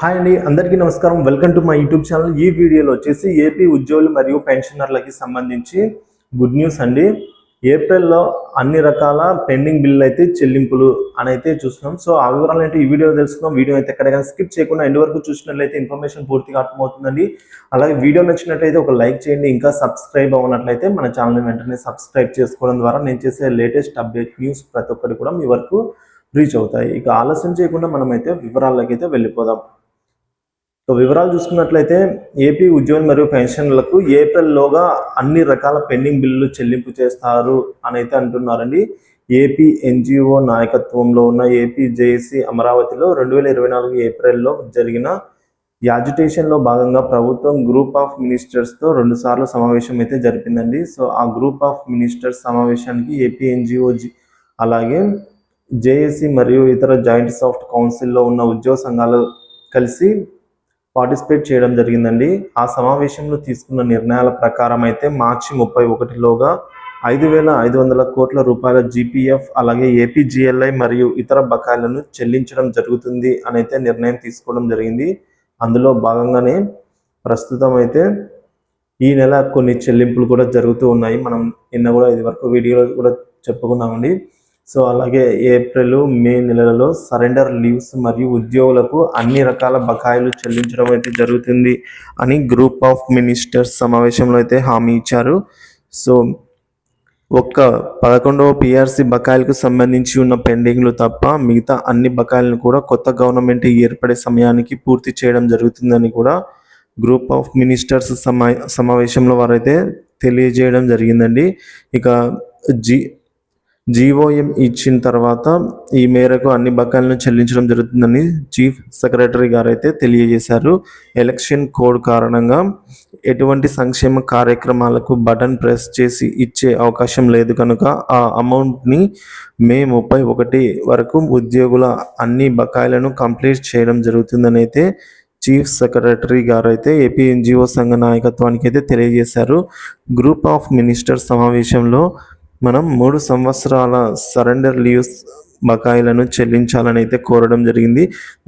Hi అండి అందరికీ నమస్కారం. Welcome to my YouTube channel ఈ వీడియోలో వచ్చేసి ఏపీ ఉద్యోగులు మరియు పెన్షనర్లకి సంబంధించి గుడ్ న్యూస్ అండి. ఏప్రిల్లో అన్ని రకాల పెండింగ్ బిల్లు అయితే చెల్లింపులు అని అయితే చూస్తున్నాం. సో ఆ వివరాలు అంటే ఈ వీడియో తెలుసుకున్నాం వీడియో అయితే ఎక్కడికైనా స్కిప్ చేయకుండా ఎండ్ వరకు చూసినట్లయితే ఇన్ఫర్మేషన్ పూర్తిగా అర్థమవుతుందండి. అలాగే వీడియో నచ్చినట్లయితే ఒక లైక్ చేయండి. ఇంకా సబ్స్క్రైబ్ అవ్వనట్లయితే మన ఛానల్ వెంటనే సబ్స్క్రైబ్ చేసుకోవడం ద్వారా నేను చేసే లేటెస్ట్ అప్డేట్ న్యూస్ ప్రతి ఒక్కటి కూడా మీ వరకు రీచ్ అవుతాయి. ఇక ఆలస్యం చేయకుండా మనమైతే వివరాలకైతే అయితే వెళ్ళిపోదాం. సో వివరాలు చూసుకున్నట్లయితే ఏపీ ఉద్యోగం మరియు పెన్షన్లకు ఏప్రిల్లోగా అన్ని రకాల పెండింగ్ బిల్లులు చెల్లింపు చేస్తారు అని అయితే అంటున్నారండి. ఏపీ ఎన్జిఓ నాయకత్వంలో ఉన్న ఏపీ జేఏసీ అమరావతిలో రెండు వేల ఇరవై నాలుగు ఏప్రిల్లో జరిగిన యాజిటేషన్లో భాగంగా ప్రభుత్వం గ్రూప్ ఆఫ్ మినిస్టర్స్తో రెండుసార్లు సమావేశం అయితే జరిపిందండి. సో ఆ గ్రూప్ ఆఫ్ మినిస్టర్స్ సమావేశానికి ఏపీ ఎన్జిఓ అలాగే జేఏసీ మరియు ఇతర జాయింట్ సాఫ్ట్ కౌన్సిల్లో ఉన్న ఉద్యోగ సంఘాలు కలిసి పార్టిసిపేట్ చేయడం జరిగిందండి. ఆ సమావేశంలో తీసుకున్న నిర్ణయాల ప్రకారం అయితే మార్చి ముప్పై ఒకటిలోగా ఐదు వేల ఐదు వందల కోట్ల రూపాయల జీపీఎఫ్ అలాగే ఏపీజీఎల్ఐ మరియు ఇతర బకాయిలను చెల్లించడం జరుగుతుంది అని అయితే నిర్ణయం తీసుకోవడం జరిగింది. అందులో భాగంగానే ప్రస్తుతం అయితే ఈ నెల కొన్ని చెల్లింపులు కూడా జరుగుతూ ఉన్నాయి. మనం నిన్న కూడా ఇది వరకు వీడియోలో కూడా చెప్పుకున్నామండి. సో అలాగే ఏప్రిల్ మే నెలలలో సరెండర్ లీవ్స్ మరియు ఉద్యోగులకు అన్ని రకాల బకాయిలు చెల్లించడం అయితే జరుగుతుంది అని గ్రూప్ ఆఫ్ మినిస్టర్స్ సమావేశంలో అయితే హామీ ఇచ్చారు. సో ఒక్క పదకొండవ పిఆర్సి బకాయిలకు సంబంధించి ఉన్న పెండింగ్లు తప్ప మిగతా అన్ని బకాయిలను కూడా కొత్త గవర్నమెంట్ ఏర్పడే సమయానికి పూర్తి చేయడం జరుగుతుందని కూడా గ్రూప్ ఆఫ్ మినిస్టర్స్ సమా సమావేశంలో వారైతే తెలియజేయడం జరిగిందండి. ఇక జీ జీఓఎం ఇచ్చిన తర్వాత ఈ మేరకు అన్ని బకాయిలను చెల్లించడం జరుగుతుందని చీఫ్ సెక్రటరీ గారు అయితే తెలియజేశారు. ఎలక్షన్ కోడ్ కారణంగా ఎటువంటి సంక్షేమ కార్యక్రమాలకు బటన్ ప్రెస్ చేసి ఇచ్చే అవకాశం లేదు కనుక ఆ అమౌంట్ని మే ముప్పై ఒకటి వరకు ఉద్యోగుల అన్ని బకాయిలను కంప్లీట్ చేయడం జరుగుతుందని అయితే చీఫ్ సెక్రటరీ గారు అయితే ఏపీ ఎన్జిఓ సంఘ నాయకత్వానికి అయితే తెలియజేశారు. గ్రూప్ ఆఫ్ మినిస్టర్ సమావేశంలో మనం మూడు సంవత్సరాల సరెండర్ లీవ్స్ బకాయిలను చెల్లించాలని అయితే కోరడం జరిగింది.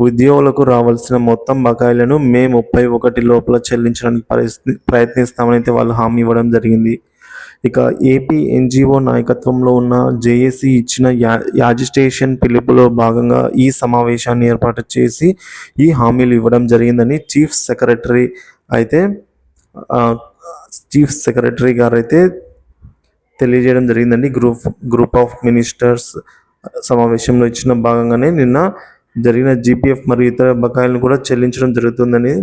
ఉద్యోగులకు రావాల్సిన మొత్తం బకాయిలను మే ముప్పై ఒకటి లోపల చెల్లించడానికి ప్రయత్ని ప్రయత్నిస్తామని అయితే వాళ్ళు హామీ ఇవ్వడం జరిగింది. ఇక ఏపీ ఎన్జిఓ నాయకత్వంలో ఉన్న జేఏసీ ఇచ్చిన యా యాజిస్టేషన్ పిలుపులో భాగంగా ఈ సమావేశాన్ని ఏర్పాటు చేసి ఈ హామీలు ఇవ్వడం జరిగిందని చీఫ్ సెక్రటరీ అయితే చీఫ్ సెక్రటరీ గారు అయితే తెలియజేయడం జరిగిందండి. గ్రూప్ గ్రూప్ ఆఫ్ మినిస్టర్స్ సమావేశంలో ఇచ్చిన భాగంగానే నిన్న జరిగిన జీపీఎఫ్ మరియు ఇతర బకాయిలను కూడా చెల్లించడం జరుగుతుందని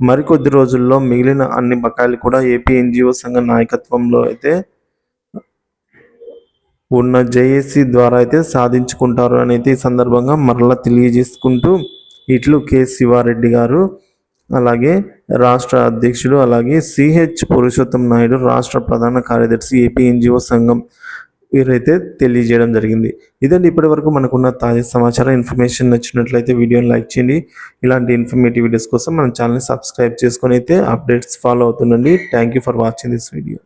మరికొద్ది రోజుల్లో మిగిలిన అన్ని బకాయిలు కూడా ఏపీ ఎన్జిఓ సంఘ నాయకత్వంలో అయితే ఉన్న జేఏసీ ద్వారా అయితే సాధించుకుంటారు అనేది ఈ సందర్భంగా మరలా తెలియజేసుకుంటూ ఇట్లు కె శివారెడ్డి గారు అలాగే రాష్ట్ర అధ్యక్షుడు అలాగే సిహెచ్ పురుషోత్తం నాయుడు రాష్ట్ర ప్రధాన కార్యదర్శి ఏపీ ఎన్జిఓ సంఘం వీరైతే తెలియజేయడం జరిగింది. ఇదండి ఇప్పటి వరకు మనకున్న తాజా సమాచారం. ఇన్ఫర్మేషన్ నచ్చినట్లయితే వీడియోని లైక్ చేయండి. ఇలాంటి ఇన్ఫర్మేటివ్ వీడియోస్ కోసం మన ఛానల్ని సబ్స్క్రైబ్ చేసుకొని అయితే updates follow అవుతుండండి. Thank you for watching this video.